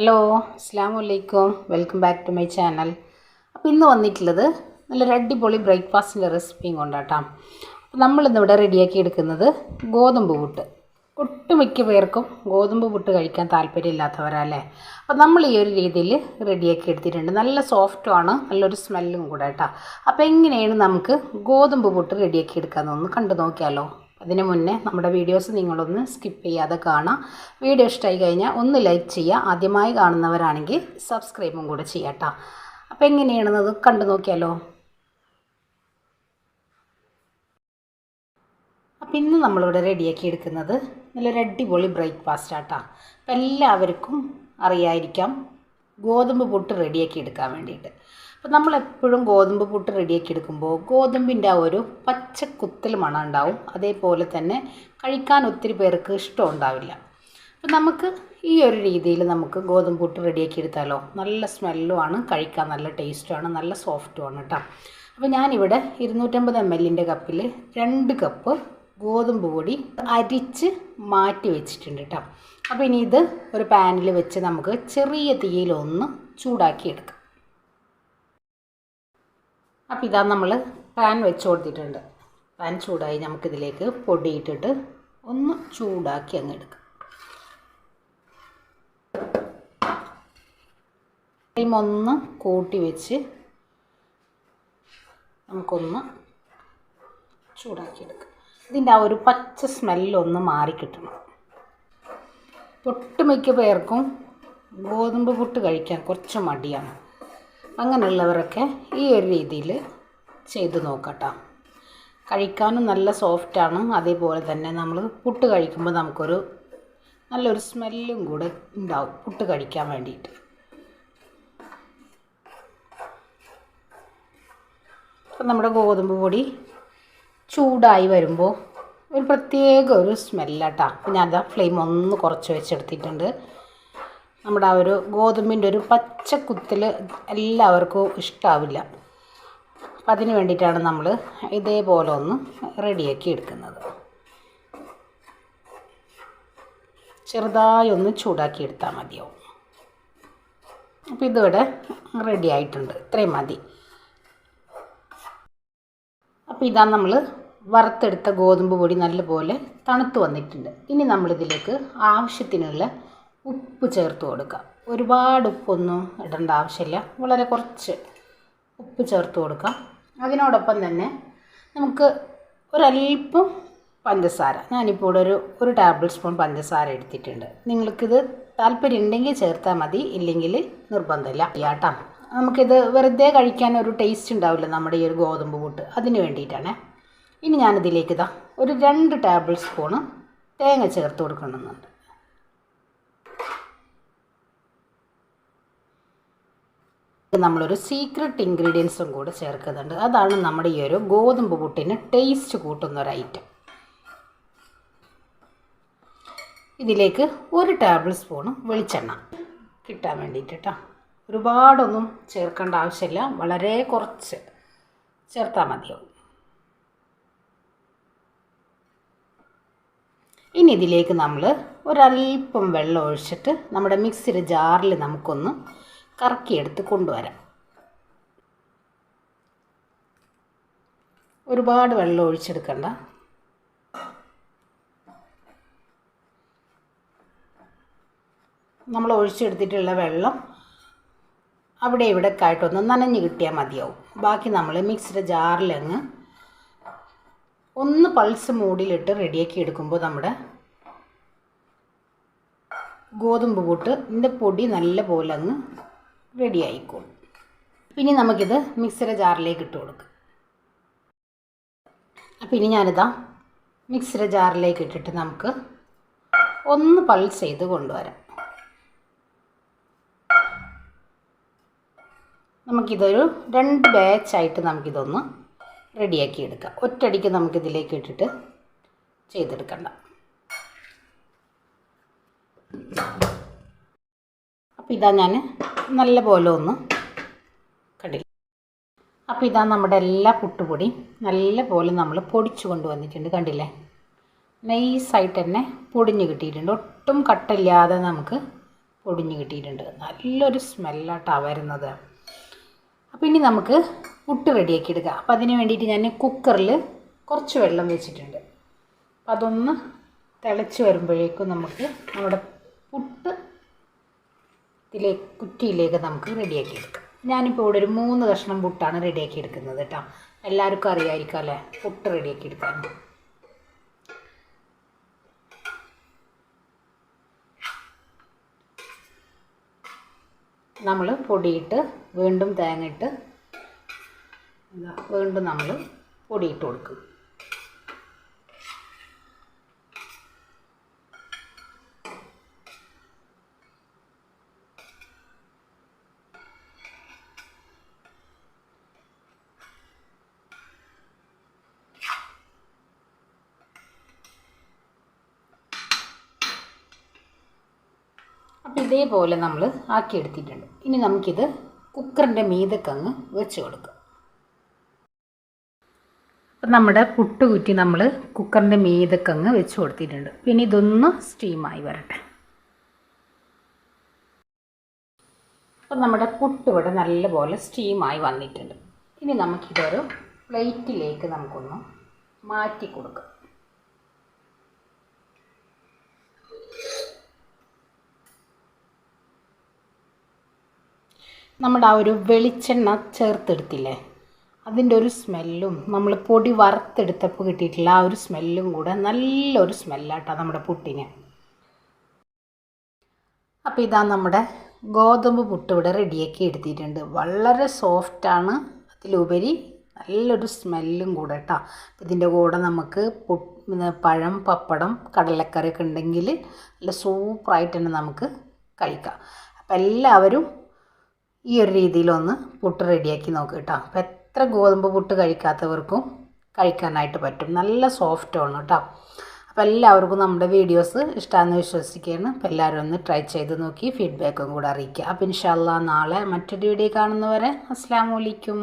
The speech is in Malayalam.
ഹലോ അസ്സാം വലൈക്കും welcome back to my channel. അപ്പോൾ ഇന്ന് വന്നിട്ടുള്ളത് നല്ലൊരു അടിപൊളി ബ്രേക്ക്ഫാസ്റ്റിന്റെ റെസിപ്പിയും കൊണ്ടാട്ടാം. അപ്പോൾ നമ്മളിന്നിവിടെ റെഡിയാക്കി എടുക്കുന്നത് ഗോതമ്പ് പുട്ട്. ഒട്ടുമിക്ക പേർക്കും ഗോതമ്പ് പുട്ട് കഴിക്കാൻ താല്പര്യമില്ലാത്തവരല്ലേ അപ്പോൾ നമ്മൾ ഈ ഒരു രീതിയിൽ റെഡിയാക്കി എടുത്തിട്ടുണ്ട്. നല്ല സോഫ്റ്റുമാണ് നല്ലൊരു സ്മെല്ലും കൂടെ കേട്ടോ അപ്പോൾ എങ്ങനെയാണ് നമുക്ക് ഗോതമ്പ് പുട്ട് റെഡിയാക്കി എടുക്കാമെന്നൊന്ന് കണ്ടു നോക്കിയാലോ. അതിന് മുന്നേ നമ്മുടെ വീഡിയോസ് നിങ്ങളൊന്ന് സ്കിപ്പ് ചെയ്യാതെ കാണാം. വീഡിയോ ഇഷ്ടമായി കഴിഞ്ഞാൽ ഒന്ന് ലൈക്ക് ചെയ്യുക. ആദ്യമായി കാണുന്നവരാണെങ്കിൽ സബ്സ്ക്രൈബും കൂടെ ചെയ്യട്ടോ അപ്പം അപ്പോൾ എങ്ങനെയാണെന്നത് കണ്ടു നോക്കിയാലോ? അപ്പം ഇന്ന് നമ്മളിവിടെ റെഡിയാക്കി എടുക്കുന്നത് നല്ലൊരു അടിപൊളി ബ്രേക്ക്ഫാസ്റ്റ് ആട്ടാ അപ്പം എല്ലാവർക്കും അറിയായിരിക്കാം ഗോതമ്പ് പൊട്ട് റെഡിയാക്കി എടുക്കാൻ വേണ്ടിയിട്ട്. അപ്പം നമ്മളെപ്പോഴും ഗോതമ്പ് പുട്ട് റെഡിയാക്കി എടുക്കുമ്പോൾ ഗോതമ്പിന്റെ ആ ഒരു പച്ച കുത്തൽ മണം ഉണ്ടാവും അതേപോലെ തന്നെ കഴിക്കാൻ ഒത്തിരി പേർക്ക് ഇഷ്ടം ഉണ്ടാവില്ല. അപ്പം നമുക്ക് ഈ ഒരു രീതിയിൽ നമുക്ക് ഗോതമ്പ് പുട്ട് റെഡിയാക്കി എടുത്താലോ? നല്ല സ്മെല്ലുമാണ് കഴിക്കാൻ നല്ല ടേസ്റ്റുമാണ് നല്ല സോഫ്റ്റുമാണ് കേട്ടോ അപ്പോൾ ഞാനിവിടെ ഇരുന്നൂറ്റമ്പത് എം എല്ലിന്റെ കപ്പിൽ രണ്ട് കപ്പ് ഗോതമ്പ് പൊടി അരിച്ച് മാറ്റി വെച്ചിട്ടുണ്ട് കേട്ടോ അപ്പോൾ ഇനി ഇത് ഒരു പാനിൽ വെച്ച് നമുക്ക് ചെറിയ തീയിലൊന്ന് ചൂടാക്കി എടുക്കാം. അപ്പോൾ ഇതാ നമ്മൾ പാൻ വെച്ച് കൊടുത്തിട്ടുണ്ട്. പാൻ ചൂടായി നമുക്കിതിലേക്ക് പൊടി ഇട്ടിട്ട് ഒന്ന് ചൂടാക്കി അങ്ങ് എടുക്കാം. ഫ്ലെയിം ഒന്ന് കൂട്ടി വെച്ച് നമുക്കൊന്ന് ചൂടാക്കി ചൂടാക്കിയെടുക്കാം ഇതിന്റെ ആ ഒരു പച്ച സ്മെല്ലൊന്ന് മാറിക്കിട്ടണം ഒട്ടുമിക്ക പേർക്കും ഗോതമ്പ് പുട്ട് കഴിക്കാൻ കുറച്ച് മടിയാണ്. അങ്ങനെയുള്ളവരൊക്കെ ഈ ഒരു രീതിയിൽ ചെയ്ത് നോക്കട്ടോ. കഴിക്കാനും നല്ല സോഫ്റ്റാണ്. അതേപോലെ തന്നെ നമ്മൾ പുട്ട് കഴിക്കുമ്പോൾ നമുക്കൊരു നല്ലൊരു സ്മെല്ലും കൂടെ ഉണ്ടാവും പുട്ട് കഴിക്കാൻ വേണ്ടിയിട്ട്. അപ്പം നമ്മുടെ ഗോതമ്പ് പൊടി ചൂടായി വരുമ്പോൾ ഒരു പ്രത്യേക ഒരു സ്മെല്ലാട്ടാ. ഞാൻ ഫ്ലെയിം ഒന്ന് കുറച്ച് വെച്ചെടുത്തിട്ടുണ്ട്. നമ്മുടെ ആ ഒരു ഗോതമ്പിന്റെ ഒരു പച്ച എല്ലാവർക്കും ഇഷ്ടാവില്ല. അപ്പം അതിന് വേണ്ടിയിട്ടാണ് നമ്മൾ ഇതേപോലെ ഒന്ന് റെഡിയാക്കി എടുക്കുന്നത്. ചെറുതായി ഒന്ന് ചൂടാക്കി എടുത്താൽ മതിയാവും. അപ്പോൾ ഇതിവിടെ റെഡി ആയിട്ടുണ്ട്. ഇത്രയും മതി. അപ്പോൾ ഇതാ നമ്മൾ വറുത്തെടുത്ത ഗോതമ്പ് പൊടി നല്ലപോലെ തണുത്ത് വന്നിട്ടുണ്ട്. ഇനി നമ്മളിതിലേക്ക് ആവശ്യത്തിനുള്ള ഉപ്പ് ചേർത്ത് കൊടുക്കുക ഒരുപാട് ഉപ്പൊന്നും ഇടേണ്ട ആവശ്യമില്ല. വളരെ കുറച്ച് ഉപ്പ് ചേർത്ത് കൊടുക്കാം. അതിനോടൊപ്പം തന്നെ നമുക്ക് ഒരല്പം പഞ്ചസാര. ഞാനിപ്പോൾ ഇവിടെ ഒരു ഒരു ടേബിൾ സ്പൂൺ പഞ്ചസാര എടുത്തിട്ടുണ്ട്. നിങ്ങൾക്കിത് താല്പര്യം ഉണ്ടെങ്കിൽ ചേർത്താൽ മതി. ഇല്ലെങ്കിൽ നിർബന്ധമില്ല. കേട്ടോ നമുക്കിത് വെറുതെ കഴിക്കാൻ ഒരു ടേസ്റ്റ് ഉണ്ടാവില്ല നമ്മുടെ ഈ ഒരു ഗോതമ്പ് കൂട്ട് അതിന് വേണ്ടിയിട്ടാണ്. ഇനി ഞാനിതിലേക്ക് ഇതാ ഒരു രണ്ട് ടേബിൾ സ്പൂണ് തേങ്ങ ചേർത്ത് കൊടുക്കണമെന്നുണ്ട്. നമ്മളൊരു സീക്രട്ട് ഇൻഗ്രീഡിയൻസും കൂടെ ചേർക്കുന്നുണ്ട്. അതാണ് നമ്മുടെ ഈ ഒരു ഗോതമ്പ് പുട്ടിന് ടേസ്റ്റ് കൂട്ടുന്ന ഒരു ഐറ്റം ഇതിലേക്ക് ഒരു ടേബിൾ സ്പൂണ് വെളിച്ചെണ്ണ കിട്ടാൻ വേണ്ടിയിട്ട് കേട്ടോ ഒരുപാടൊന്നും ചേർക്കേണ്ട ആവശ്യമില്ല. വളരെ കുറച്ച് ചേർത്താൽ മതിയാവും. ഇനി ഇതിലേക്ക് നമ്മൾ ഒരല്പം വെള്ളം ഒഴിച്ചിട്ട് നമ്മുടെ മിക്സിയുടെ ജാറിൽ നമുക്കൊന്ന് കറക്കിയെടുത്ത് കൊണ്ടുവരാം. ഒരുപാട് വെള്ളം ഒഴിച്ചെടുക്കണ്ട. നമ്മൾ ഒഴിച്ചെടുത്തിട്ടുള്ള വെള്ളം അവിടെ ഇവിടെ ആയിട്ടൊന്ന് നനഞ്ഞ് കിട്ടിയാൽ മതിയാവും. ബാക്കി നമ്മൾ മിക്സിയുടെ ജാറിലങ്ങ് ഒന്ന് പൾസ് മൂടിയിലിട്ട് റെഡിയാക്കി എടുക്കുമ്പോൾ നമ്മുടെ ഗോതമ്പ് കൂട്ട് ഇതിന്റെ പൊടി നല്ല പോലെ അങ്ങ് റെഡി ആയിക്കോളും പിന്നെ നമുക്കിത് മിക്സിയുടെ ജാറിലേക്ക് ഇട്ട് കൊടുക്കാം. അപ്പം ഇനി ഞാനിതാ മിക്സിയുടെ ജാറിലേക്ക് ഇട്ടിട്ട് നമുക്ക് ഒന്ന് പൾസ് ചെയ്ത് കൊണ്ടുവരാം. നമുക്കിതൊരു രണ്ട് ബാച്ചായിട്ട് നമുക്കിതൊന്ന് റെഡിയാക്കി എടുക്കാം. ഒറ്റടിക്ക് നമുക്കിതിലേക്ക് ഇട്ടിട്ട് ചെയ്തെടുക്കണ്ട. അപ്പോൾ ഇതാ ഞാൻ നല്ല പോലെ ഒന്ന് കണ്ടില്ല. അപ്പോൾ ഇതാ നമ്മുടെ എല്ലാ പുട്ടുപൊടിയും നല്ല പോലെ നമ്മൾ പൊടിച്ചു കൊണ്ടുവന്നിട്ടുണ്ട് കണ്ടില്ലേ? നൈസായിട്ട് തന്നെ പൊടിഞ്ഞ് കിട്ടിയിട്ടുണ്ട്. ഒട്ടും കട്ടില്ലാതെ നമുക്ക് പൊടിഞ്ഞ് കിട്ടിയിട്ടുണ്ട്. നല്ലൊരു സ്മെല്ലാട്ടാണ് വരുന്നത്. അപ്പോൾ ഇനി നമുക്ക് പുട്ട് റെഡിയാക്കി എടുക്കാം. അപ്പോൾ അതിന് വേണ്ടിയിട്ട് ഞാൻ കുക്കറിൽ കുറച്ച് വെള്ളം വെച്ചിട്ടുണ്ട്. അപ്പോൾ അതൊന്ന് തിളച്ച് വരുമ്പോഴേക്കും നമുക്ക് നമ്മുടെ പുട്ട് ഇതിലേക്ക് കുറ്റിയിലേക്ക് നമുക്ക് റെഡിയാക്കി എടുക്കാം. ഞാനിപ്പോൾ ഇവിടെ ഒരു മൂന്ന് കഷ്ണം പുട്ടാണ് റെഡിയാക്കി എടുക്കുന്നത് കേട്ടോ. എല്ലാവർക്കും അറിയാമായിരിക്കും അല്ലേ? പുട്ട് റെഡിയാക്കി എടുക്കാൻ. നമ്മൾ പൊടിയിട്ട് വീണ്ടും തേങ്ങ ഇട്ട് വീണ്ടും നമ്മൾ പൊടിയിട്ട് കൊടുക്കും. അപ്പോൾ ഇതേപോലെ നമ്മൾ ആക്കിയെടുത്തിട്ടുണ്ട്. ഇനി നമുക്കിത് കുക്കറിന്റെ മീതക്കങ്ങ് വെച്ച് കൊടുക്കാം. അപ്പം നമ്മുടെ പുട്ടുകുറ്റി നമ്മൾ കുക്കറിന്റെ മീതക്കങ്ങ് വെച്ച് കൊടുത്തിട്ടുണ്ട്. പിന്നെ ഇതൊന്ന് സ്റ്റീമായി വരട്ടെ. അപ്പം നമ്മുടെ പുട്ട് ഇവിടെ നല്ലപോലെ സ്റ്റീമായി വന്നിട്ടുണ്ട്. ഇനി നമുക്കിതൊരു പ്ലേറ്റിലേക്ക് നമുക്കൊന്ന് മാറ്റി കൊടുക്കാം. നമ്മുടെ ആ ഒരു വെളിച്ചെണ്ണ ചേർത്തെടുത്തില്ലേ? അതിന്റെ ഒരു സ്മെല്ലും നമ്മൾ പൊടി വറുത്തെടുത്തപ്പോൾ കിട്ടിയിട്ടുള്ള ആ ഒരു സ്മെല്ലും കൂടെ നല്ലൊരു സ്മെല്ലാട്ടോ നമ്മുടെ പുട്ടിന്. അപ്പോൾ ഇതാ നമ്മുടെ ഗോതമ്പ് പുട്ട് ഇവിടെ റെഡിയാക്കി എടുത്തിട്ടുണ്ട്. വളരെ സോഫ്റ്റാണ്. അതിലുപരി നല്ലൊരു സ്മെല്ലും കൂടെ കേട്ടോ. ഇതിന്റെ കൂടെ നമുക്ക് പഴം പപ്പടം കടലക്കറിയൊക്കെ ഉണ്ടെങ്കിൽ നല്ല സൂപ്പറായിട്ട് തന്നെ നമുക്ക് കഴിക്കാം. അപ്പം എല്ലാവരും ഈ ഒരു രീതിയിലൊന്ന് പുട്ട് റെഡിയാക്കി നോക്കുക കേട്ടോ. അപ്പോൾ എത്ര ഗോതമ്പ് പുട്ട് കഴിക്കാത്തവർക്കും കഴിക്കാനായിട്ട് പറ്റും. നല്ല സോഫ്റ്റ് ആണ് കേട്ടോ. അപ്പോൾ എല്ലാവർക്കും നമ്മുടെ വീഡിയോസ് ഇഷ്ടമാണെന്ന് വിശ്വസിക്കുകയാണ്. അപ്പോൾ എല്ലാവരും ഒന്ന് ട്രൈ ചെയ്ത് നോക്കി ഫീഡ്ബാക്കും കൂടെ അറിയിക്കുക. അപ്പോൾ ഇൻഷാല്ല നാളെ മറ്റൊരു വീഡിയോ കാണുന്നവരെ അസ്സാം വലൈക്കും